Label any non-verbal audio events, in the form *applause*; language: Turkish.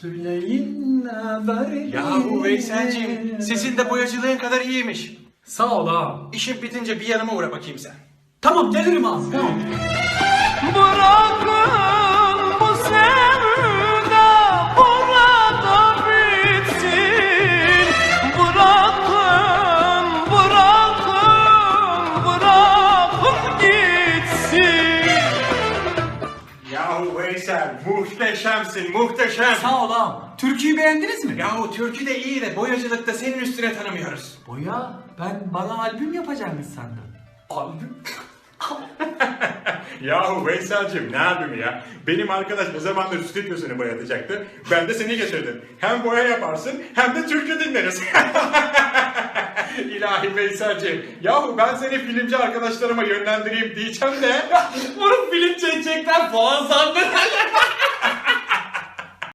Söyleyin haber Yahu Veyselciğim sesin de boyacılığın kadar iyiymiş. Sağ ol ağam. İşin bitince bir yanıma uğra bakayım sen. Tamam gelirim ağam. Tamam. Yahu Veysel muhteşemsin muhteşem. Sağ ol ağam. Türküyü beğendiniz mi? Yahu türkü de iyi de boyacılıkta senin üstüne tanımıyoruz. Boya ben bana albüm yapacaksınız sandım. Albüm? *laughs* Yahu Veysel'cim ne albümü ya? Benim arkadaş ne zamandır stüdyosunu boyatacaktı. Ben de seni getirdim. Hem boya yaparsın hem de türkü dinleriz. *laughs* İlahi Veysel'cim. Yahu ben seni filmci arkadaşlarıma yönlendireyim diyeceğim de. *laughs* Bunu film çekecekler falan sandım. *laughs*